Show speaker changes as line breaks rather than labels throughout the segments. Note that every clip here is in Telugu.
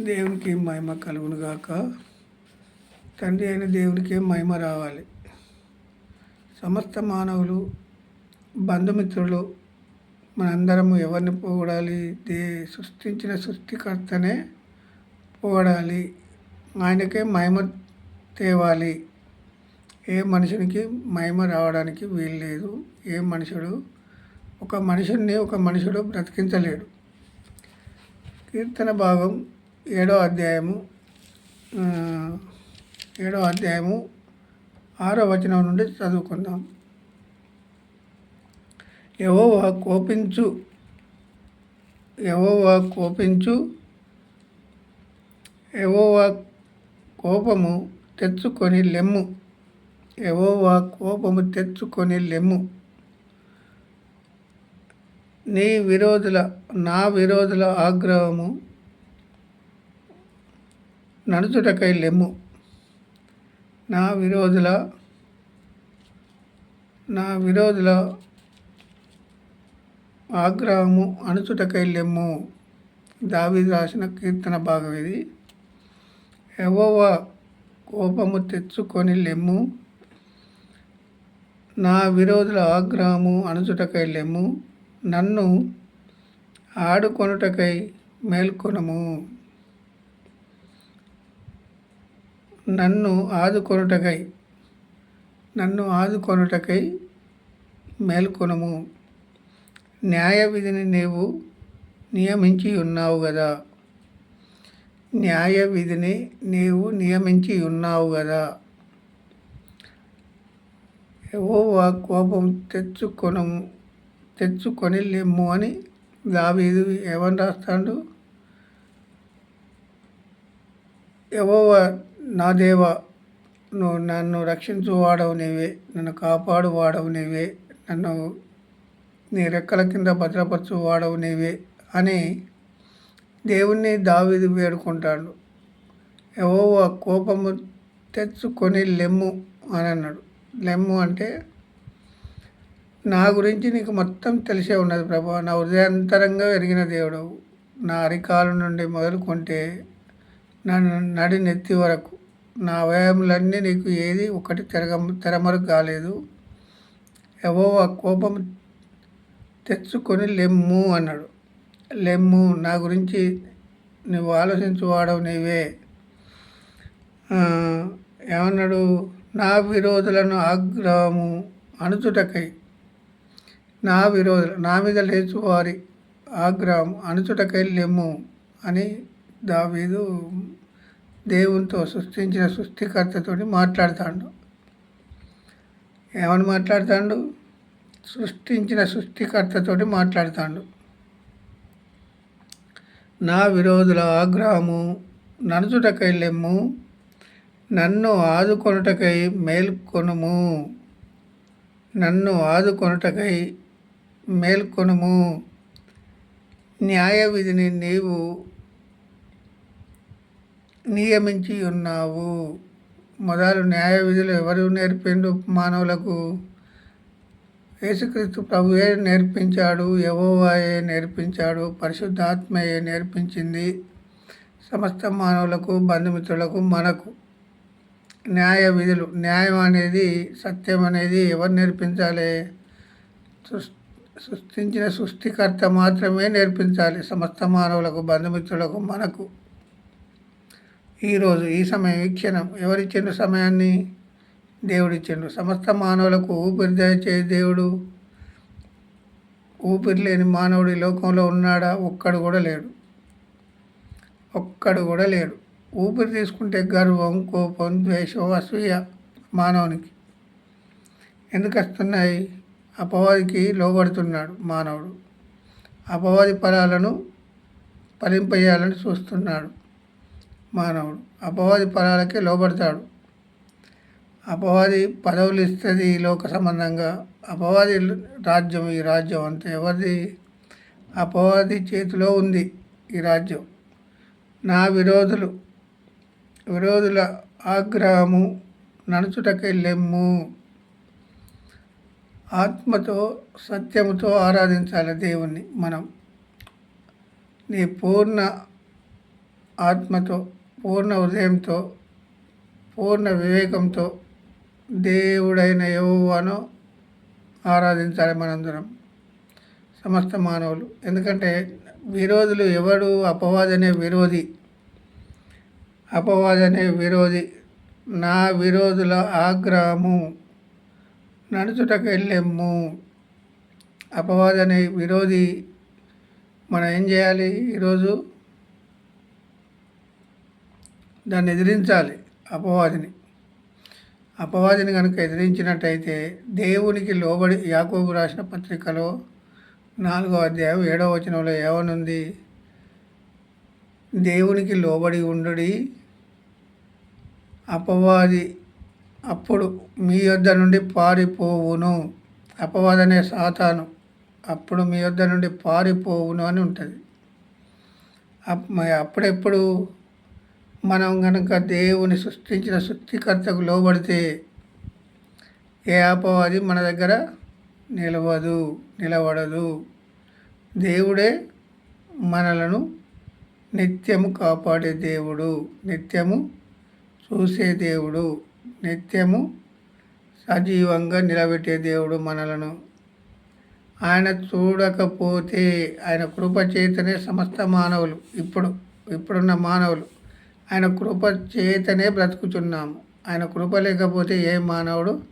దేవునికి మహిమ కలుగును గాక. తండ్రి అయిన దేవునికి మహిమ రావాలి. సమస్త మానవులు బంధుమిత్రులు మనందరము ఎవరిని పోగొడాలి? దే సృష్టించిన సృష్టికర్తనే పోగొడాలి. ఆయనకే మహిమ తేవాలి. ఏ మనుషునికి మహిమ రావడానికి వీలు లేదు ఏ మనుషుడు ఒక మనుషుడిని ఒక మనుషుడు బ్రతికించలేడు. కీర్తన భాగం ఏడో అధ్యాయము ఏడో అధ్యాయము ఆరో వచనం నుండి చదువుకుందాం. ఎవో కోపించు ఎవో కోపించు ఎవో కోపము తెచ్చుకొని లెమ్ము ఎవో కోపము తెచ్చుకొని లెమ్ము. నీ విరోధుల నా విరోధుల ఆగ్రహము నడుచుటకై లెమ్ము. నా విరోధుల నా విరోధుల ఆగ్రహము అణుచుటకై లెమ్ము. దావి రాసిన కీర్తన భాగం ఇది. ఎవవ కోపము తెచ్చుకొని లెమ్ము. నా విరోధుల ఆగ్రహము అణుచుటకై లెమ్ము. నన్ను ఆడుకొనుటకై మేల్కొనము. నన్ను ఆదుకొనుటకై నన్ను ఆదుకొనుటకై మేల్కొనము. న్యాయ విధిని నీవు నియమించి ఉన్నావు కదా న్యాయ విధిని నీవు నియమించి ఉన్నావు కదా యెహోవా కోపం తెచ్చుకొనము తెచ్చుకొని లేము అని దావీదు ఏమని రాస్తాడు? యెహోవా నా దేవ నువ్వు నన్ను రక్షించు వాడవు నీవే నన్ను కాపాడు వాడవు నీవే నన్ను నీ రెక్కల కింద భద్రపరచు వాడవు నీవే అని దేవుణ్ణి దావిది వేడుకుంటాడు. ఎవో కోపము తెచ్చుకొని లెమ్ము అని అన్నాడు. లెమ్ము అంటే నా గురించి నీకు మొత్తం తెలిసే ఉన్నది ప్రభా నా హృదయాంతరంగా ఎరిగిన దేవుడు నా అరికాలు నుండి మొదలుకుంటే నా నడి నెత్తి వరకు. నా అవయములన్నీ నీకు ఏది ఒకటి తెరగ తెరమరు కాలేదు ఎవో ఆ కోపం తెచ్చుకొని లెమ్ము అన్నాడు. లెమ్ము నా గురించి నువ్వు ఆలోచించు వాడవు నీవే ఏమన్నాడు? నా విరోధులను ఆగ్రహము అణుచుటకై నా విరోధులు నా మీద లేచువారి ఆగ్రహం అణుచుటకై లెమ్ము అని దావీదు దేవునితో సృష్టించిన సృష్టికర్తతో మాట్లాడతాడు. ఏమని మాట్లాడతాడు? సృష్టించిన సృష్టికర్తతో మాట్లాడతాడు. నా విరోధుల ఆగ్రహము నడుచుటకై లెమ్ము నన్ను ఆదుకొనుటకై మేల్కొనుము. నన్ను ఆదుకొనుటకై మేల్కొనుము. న్యాయ విధిని నీవు నియమించి ఉన్నావు. మొదలు న్యాయ విధులు ఎవరు నేర్పిండు? మానవులకు యేసుక్రీస్తు ప్రభువే నేర్పించాడు యెహోవాయే నేర్పించాడు పరిశుద్ధాత్మయే నేర్పించింది సమస్త మానవులకు బంధుమిత్రులకు మనకు. న్యాయ విధులు న్యాయం అనేది సత్యం అనేది ఎవరు నేర్పించాలి? సృష్- సృష్టించిన సృష్టికర్త మాత్రమే నేర్పించాలి. సమస్త మానవులకు బంధుమిత్రులకు మనకు. ఈరోజు ఈ సమయం ఈ క్షణం ఎవరిచ్చిండ్రు సమయాన్ని దేవుడిచ్చిండు. సమస్త మానవులకు ఊపిరి దయచే దేవుడు. ఊపిరి లేని మానవుడు ఈ లోకంలో ఉన్నాడా? ఒక్కడు కూడా లేడు. ఒక్కడు కూడా లేడు. ఊపిరి తీసుకుంటే గర్వం కోపం ద్వేషం అసూయ మానవునికి. ఎందుకు వస్తున్నాయి? అపవాదికి లోబడుతున్నాడు మానవుడు. అపవాది ఫలాలను ఫలింపజేయాలని చూస్తున్నాడు. మానవుడు. అపవాది ఫలాలకే లోబడతాడు. అపవాది పదవులు ఇస్తుంది ఈ లోక సంబంధంగా. అపవాది రాజ్యం ఈ రాజ్యం అంతే. ఎవరిది? అపవాది చేతిలో ఉంది ఈ రాజ్యం. నా విరోధులు. విరోధుల ఆగ్రహము నడుచుటకై లెమ్ము. ఆత్మతో సత్యముతో ఆరాధించాలి దేవుణ్ణి మనం. నీ పూర్ణ ఆత్మతో పూర్ణ హృదయంతో పూర్ణ వివేకంతో దేవుడైన యెహోవాను ఆరాధించాలి మనందరం. సమస్త మానవులు. ఎందుకంటే విరోధులు ఎవడు అపవాదనే విరోధి అపవాదనే విరోధి నా విరోధుల ఆగ్రహము నడుచుటకు వెళ్ళెమ్ము అపవాదనే విరోధి మనం ఏం చేయాలి? ఈరోజు దాన్ని ఎదిరించాలి అపవాదిని. అపవాదిని కనుక ఎదిరించినట్టయితే దేవునికి లోబడి యాకోబు రాసిన పత్రికలో నాలుగో అధ్యాయం ఏడవ వచనంలో ఏమనుంది? దేవునికి లోబడి ఉండుడి అపవాది అప్పుడు మీ యొద్ద నుండి పారిపోవును. అపవాదనే సాతాను అప్పుడు మీ యొద్ద నుండి పారిపోవును అని ఉంటుంది. అప్ మరి అప్పుడెప్పుడు? మనం కనుక దేవుని సృష్టించిన సృష్టికర్తకు లోబడితే ఏ అపవాది మన దగ్గర నిలవదు నిలబడదు దేవుడే మనలను నిత్యము కాపాడే దేవుడు నిత్యము చూసే దేవుడు నిత్యము సజీవంగా నిలబెట్టే దేవుడు మనలను. ఆయన చూడకపోతే ఆయన కృప చేతనే సమస్త మానవులు ఇప్పుడు ఇప్పుడున్న మానవులు ఆయన కృప చేతనే బ్రతుకుతున్నాము ఆయన కృప లేకపోతే ఏ మానవుడు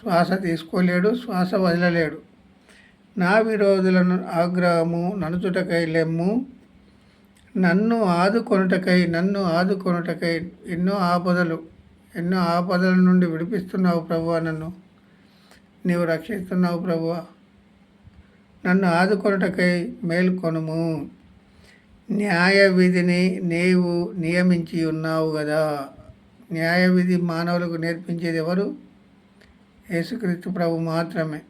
శ్వాస తీసుకోలేడు శ్వాస వదలలేడు. నా విరోధులను ఆగ్రహము ననుచుటకై లెమ్ము. నన్ను ఆదుకొనుటకై నన్ను ఆదుకొనుటకై ఎన్నో ఆపదలు ఎన్నో ఆపదల నుండి విడిపిస్తున్నావు ప్రభువా నన్ను. నీవు రక్షిస్తున్నావు ప్రభువా. నన్ను ఆదుకొనుటకై మేల్కొనుము. న్యాయ విధిని నీవు నియమించి ఉన్నావు కదా. న్యాయ విధి మానవులకు నేర్పించేది ఎవరు? యేసుక్రీస్తు ప్రభు మాత్రమే.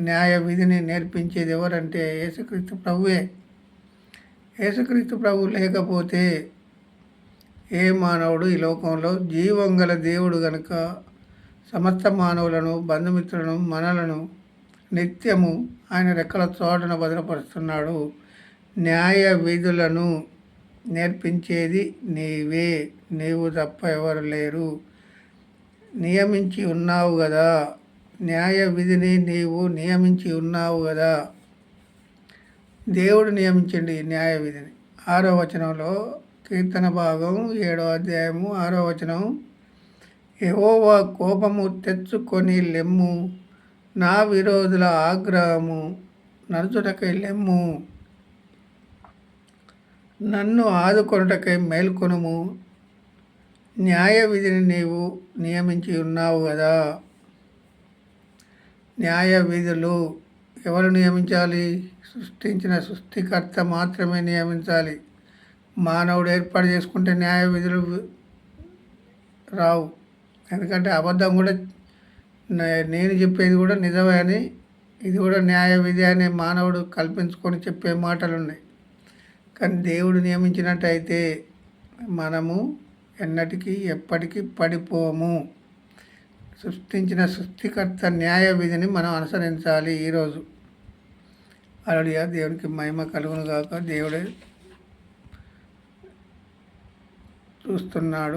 న్యాయ విధిని నేర్పించేది ఎవరంటే యేసుక్రీస్తు ప్రభువే. యేసుక్రీస్తు ప్రభు లేకపోతే ఏ మానవుడు ఈ లోకంలో జీవం గల దేవుడు గనుక సమస్త మానవులను బంధుమిత్రులను మనలను నిత్యము ఆయన రెక్కల చోటన భద్రపరుస్తున్నాడు. న్యాయ విధులను నేర్పించేది నీవే. నీవు తప్ప ఎవరు లేరు. నియమించి ఉన్నావు కదా న్యాయ విధిని నీవు నియమించి ఉన్నావు కదా దేవుడు నియమించండి న్యాయ విధిని ఆరో వచనంలో కీర్తన భాగం ఏడో అధ్యాయము ఆరో వచనం. యెహోవా కోపము తెచ్చుకొని లెమ్ము. నా విరోధుల ఆగ్రహము నడుచుటకై లెమ్ము. నన్ను ఆదుకొనుటకై మేల్కొనుము. న్యాయ విధిని నీవు నియమించి ఉన్నావు కదా న్యాయ విధులు ఎవరు నియమించాలి? సృష్టించిన సృష్టికర్త మాత్రమే నియమించాలి. మానవుడు ఏర్పాటు చేసుకుంటే న్యాయ విధులు రావు. ఎందుకంటే అబద్ధం కూడా నేను చెప్పేది కూడా నిజమే అని ఇది కూడా న్యాయ విధి అనే మానవుడు కల్పించుకొని చెప్పే మాటలు ఉన్నాయి కానీ దేవుడు నియమించినట్టయితే మనము ఎన్నటికీ ఎప్పటికీ పడిపోము. సృష్టించిన సృష్టికర్త న్యాయ విధిని మనం అనుసరించాలి ఈరోజు. అలడియా దేవునికి మహిమ కలుగును కాక దేవుడే చూస్తున్నాడు.